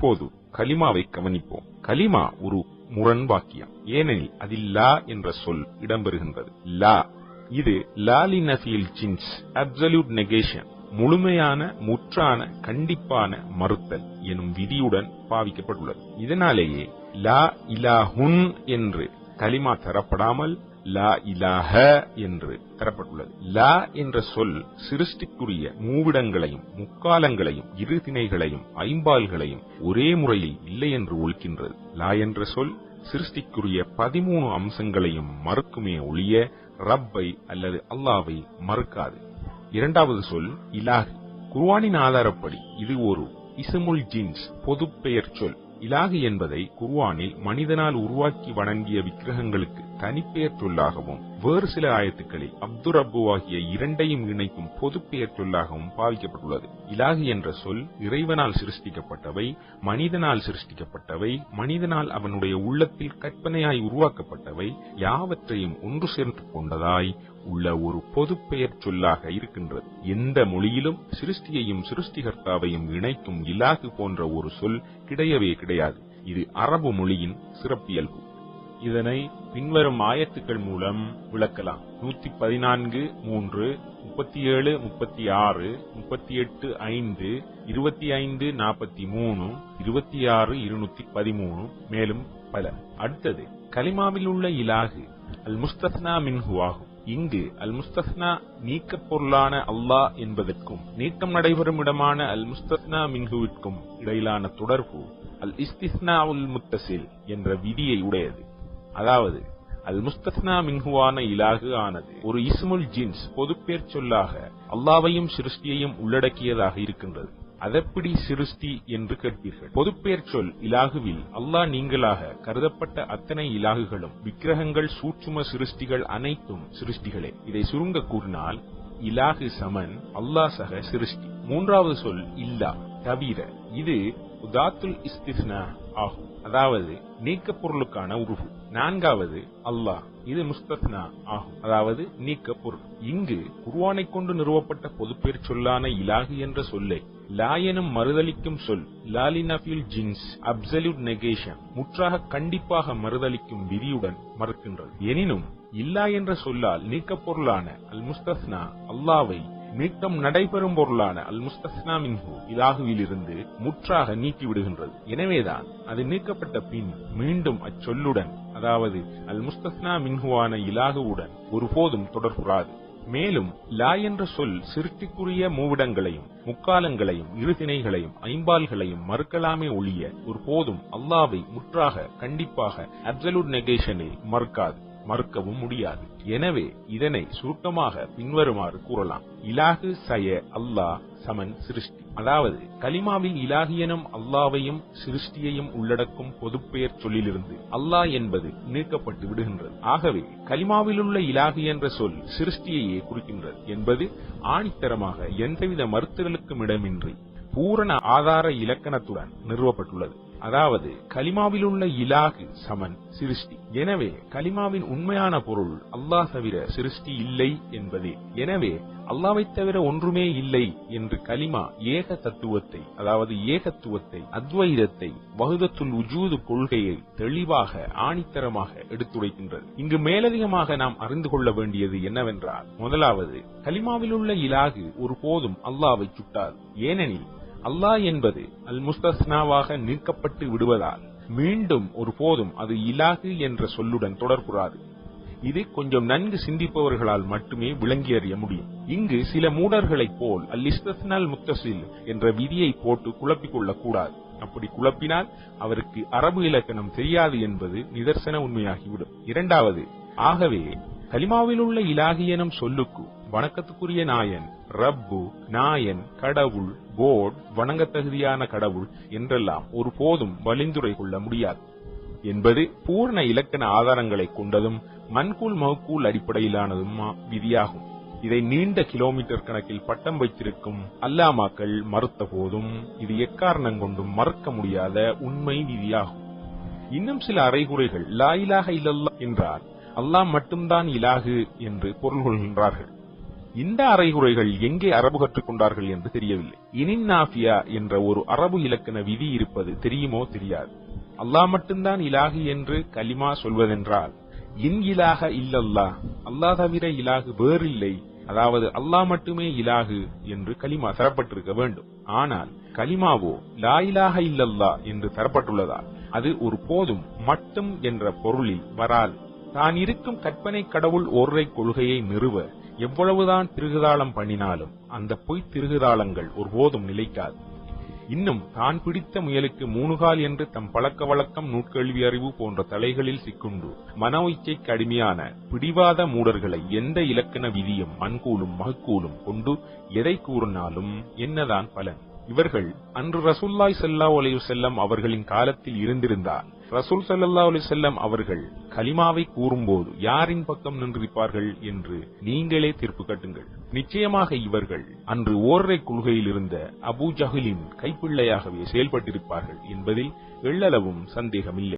இப்போது கலிமாவை கவனிப்போம். கலிமா ஒரு முரண்பாக்கியம். ஏனெனில் அதில் லா என்ற சொல் இடம்பெறுகின்றது. லா. இது லாலி நஃபீல் ஜின்ஸ் அப்சல்யூட் நெகேஷன் முழுமையான முற்றான கண்டிப்பான மறுத்தல் எனும் விதியுடன் பாவிக்கப்பட்டுள்ளது. இதனாலேயே லா இலாஹுன் என்று கலிமா தரப்படாமல் லா இலாஹ என்று தரப்பட்டுள்ளது. லா என்ற சொல் சிருஷ்டிக்குரிய மூவிடங்களையும் முக்காலங்களையும் இரு திணைகளையும் ஐம்பால்களையும் ஒரே முறையில் இல்லை என்று ஒழிக்கின்றது. லா என்ற சொல் சிருஷ்டிக்குரிய பதிமூணு அம்சங்களையும் மறுக்குமே ஒழிய ரப்பை அல்லது அல்லாவை மறுக்காது. இரண்டாவது சொல் இலாஹ். குர்வானின் ஆதாரப்படி இது ஒரு இசுமுல் ஜின்ஸ் பொது பெயர் சொல். இலாகு என்பதை குர்வானில் மனிதனால் உருவாக்கி வணங்கிய விக்கிரகங்களுக்கு தனிப்பெயர்ச்சொல்லாகவும் வேறு சில ஆயத்துக்களில் அப்துர் ரப்பு ஆகிய இரண்டையும் இணைக்கும் பொது சொல்லாகவும் பாவிக்கப்பட்டுள்ளது. இலாகி என்ற சொல் இறைவனால் சிருஷ்டிக்கப்பட்டவை மனிதனால் சிருஷ்டிக்கப்பட்டவை மனிதனால் அவனுடைய உள்ளத்தில் கற்பனையாய் உருவாக்கப்பட்டவை யாவற்றையும் ஒன்று சேர்ந்து கொண்டதாய் உள்ள ஒரு பொது பெயர் சொல்லாக இருக்கின்றது. எந்த மொழியிலும் சிருஷ்டியையும் சிருஷ்டிகர்த்தாவையும் இணைக்கும் இலாகு போன்ற ஒரு சொல் கிடையவே கிடையாது. இது அரபு மொழியின் சிறப்பியல்பு. இதனை பின்வரும் ஆயத்துக்கள் மூலம் விளக்கலாம். நூத்தி பதினான்கு மூன்று முப்பத்தி ஏழு முப்பத்தி ஆறு முப்பத்தி எட்டு ஐந்து இருபத்தி ஐந்து நாற்பத்தி மூணு இருபத்தி ஆறு இருநூத்தி பதிமூணு மேலும் பல. அடுத்தது கலிமாவில் உள்ள இலாகு அல் முஸ்தஸ்னா மின்ஹு ஆகும். இங்கு அல் முஸ்தஸ்னா நீக்க பொருளான அல்லாஹ் என்பதற்கும் நீக்கம் நடைபெறும் இடமான அல் முஸ்தஸ்னா மின்ஹுவிற்கும் இடையிலான தொடர்பு அல் இஸ்திஸ்னா உல் முத்தசில் என்ற விதியை உடையது. அதாவது அல் முஸ்தஸ்னா மின்ஹுவான இலாகு ஆனது ஒரு இஸ்முல் ஜின்ஸ் பொதுப்பேர் சொல்லாக அல்லாவையும் சிருஷ்டியையும் உள்ளடக்கியதாக இருக்கின்றது. அதப்படி சிருஷ்டி என்று கேட்பீர்கள்? பொதுப்பேர் சொல் இலாகுவில் அல்லாஹ் நீங்களாக கருதப்பட்ட அத்தனை இலாகுகளும் விக்கிரகங்கள் சூட்சும சிருஷ்டிகள் அனைத்தும் சிருஷ்டிகளே. இதை சுருங்க கூறினால் இலாகு சமன் அல்லாஹ் சக சிருஷ்டி. மூன்றாவது சொல் இல்லா தவிர இது உதாத்துல் இஸ்திஸ்னா ஆகும். அதாவது நீக்க பொருளுக்கான உருவு நான்காவது அல்லாஹ். இது முஸ்தத்னா ஆகும். அதாவது நீக்க பொருள். இங்கு குர்வானை கொண்டு நிறுவப்பட்ட பொதுப்பேர் சொல்லான இலாகு என்ற சொல்லை லாயனும் மறுதளிக்கும் சொல் லாலினபில் ஜின்ஸ் அப்சல்யூட் நெகேஷன் முற்றாக கண்டிப்பாக மறுதளிக்கும் விதியுடன் மறுக்கின்றது. எனினும் இல்லா என்ற சொல்லால் நீக்க பொருளான அல் முஸ்தஸ்னா அல்லாவை மீட்டம் நடைபெறும் பொருளான அல் முஸ்தஸ்னா மின்ஹு இலாகுவிலிருந்து முற்றாக நீக்கி விடுகின்றது எனவேதான் அது நீக்கப்பட்ட பின் மீண்டும் அச்சொல்லுடன் அதாவது அல் முஸ்தஸ்னா மின்ஹுவான இலாகுவுடன் ஒருபோதும் தொடர்புறாது. மேலும் லா என்ற சொல் சிருஷ்டிக்குரிய மூவிடங்களையும் முக்காலங்களையும் இருதிணைகளையும் ஐம்பால்களையும் மறுக்கலாமே ஒழிய ஒரு போதும் அல்லாவை முற்றாக கண்டிப்பாக அப்சல்யூட் நெகேஷனில் மறுக்காது. மறுக்கவும் முடியாது. எனவே இதனை சுருக்கமாக பின்வருமாறு கூறலாம். இலாகு சய அல்லாஹ் சமன் சிருஷ்டி. அதாவது கலிமாவில் இலாகியனும் அல்லாவையும் சிருஷ்டியையும் உள்ளடக்கும் பொதுப்பெயர் சொல்லிலிருந்து அல்லாஹ் என்பது நீக்கப்பட்டு விடுகின்றது. ஆகவே கலிமாவிலுள்ள இலாகி என்ற சொல் சிருஷ்டியையே குறிக்கின்றது என்பது ஆணித்தரமாக எந்தவித மறுத்தலுக்கும் இடமின்றி பூரண ஆதார இலக்கணத்துடன் நிறுவப்பட்டுள்ளது. அதாவது கலிமாவில் உள்ள இலாகு சமன் சிருஷ்டி. எனவே கலிமாவின் உண்மையான பொருள் அல்லாஹ் தவிர சிருஷ்டி இல்லை என்பதே. எனவே அல்லாவை தவிர ஒன்றுமே இல்லை என்று கலிமா ஏக தத்துவத்தை அதாவது ஏகத்துவத்தை அத்வைதத்தை வகுதத்துள் உஜூது கொள்கையை தெளிவாக ஆணித்தரமாக எடுத்துரைக்கின்றது. இங்கு மேலதிகமாக நாம் அறிந்து கொள்ள வேண்டியது என்னவென்றால் முதலாவது கலிமாவில் உள்ள இலாகு ஒருபோதும் அல்லாவை சுட்டாது ஏனெனில் அல்லாஹ் என்பது அல் முஸ்தஸ்னாவாக நிற்கப்பட்டு விடுவதால் மீண்டும் ஒரு போதும் அது இலாகு என்ற சொல்லுடன் தொடர்புறாது. இது கொஞ்சம் நன்கு சிந்திப்பவர்களால் மட்டுமே விளங்கி அறிய முடியும். இங்கு சில மூடர்களைப் போல் அல் இஸ்தஸ்னால் முத்தசில் என்ற விதியை போட்டு குழப்பிக் கொள்ளக் கூடாது அப்படி குழப்பினால் அவருக்கு அரபு இலக்கணம் தெரியாது என்பது நிதர்சன உண்மையாகிவிடும். இரண்டாவது ஆகவே கலிமாவில் உள்ள இலாகி எனும் சொல்லுக்கு வணக்கத்துக்குரிய நாயன் ரப்பு நாயன் கடவுள் கோட் வணங்கத்தகுதியான கடவுள் என்றெல்லாம் ஒரு போதும் வலிந்துரை கொள்ள முடியாது. என்பது பூர்ண இலக்கண ஆதாரங்களை கொண்டதும் மன்கூல் மகக்கூல் அடிப்படையிலானதும் விதியாகும். இதை நீண்ட கிலோமீட்டர் கணக்கில் பட்டம் வைத்திருக்கும் அல்லாமாக்கள் மறுத்த போதும் இது எக்காரணம் கொண்டும் மறுக்க முடியாத உண்மை விதியாகும். இன்னும் சில அறைகுறைகள் லாயிலாக இல்லல்லா என்றால் அல்லாஹ் மட்டும்தான் இலாகு என்று பொருள் கொள்கின்றார்கள் இந்த அறைகுறைகள் எங்கே அரபு கற்றுக்கொண்டார்கள் என்று தெரியவில்லை. இனின்னாஃபியா என்ற ஒரு அரபு இலக்கண விதி இருப்பது தெரியுமோ தெரியாது. அல்லாஹ் மட்டும்தான் இலாகு என்று கலிமா சொல்வதென்றால் இன் இலாக இல்லல்லா அல்லாஹ் தவிர இலாகு வேறில்லை. அதாவது அல்லாஹ் மட்டுமே இலாகு என்று கலிமா தரப்பட்டிருக்க வேண்டும். ஆனால் கலிமாவோ லா இலாக இல்லல்லா என்று தரப்பட்டுள்ளதால் அது ஒரு போதும் மட்டும் என்ற பொருளில் வராது. தான் இருக்கும் கற்பனை கடவுள் ஒருரை கொள்கையை நிறுவ எவ்வளவுதான் திருகுதாளம் பண்ணினாலும் அந்த பொய் திருகுதாளங்கள் ஒருபோதும் நிலைக்காது. இன்னும் தான் பிடித்த முயலுக்கு மூணுகால் என்று தம் பழக்க வழக்கம் நூற்கல்வி அறிவு போன்ற தலைகளில் சிக்குண்டு மன இச்சைக்கு அடிமையான பிடிவாத மூடர்களை எந்த இலக்கண விதியும் மண்கூலும் மகக்கூலும் கொண்டு எதை கூறினாலும் என்னதான் பலன்? இவர்கள் அன்று ரசூல்லாய் செல்லா ஒலையு செல்லம் அவர்களின் காலத்தில் இருந்திருந்தால் ரசூல் சல்லா அலி செல்லம் அவர்கள் கலிமாவை கூறும்போது யாரின் பக்கம் நின்றிருப்பார்கள் என்று நீங்களே தீர்ப்பு கட்டுங்கள். நிச்சயமாக இவர்கள் அன்று ஓர்ரை கொள்கையில் இருந்த அபு ஜஹிலின் கைப்பிள்ளையாகவே செயல்பட்டிருப்பார்கள் என்பதில் எள்ளளவும் சந்தேகமில்லை.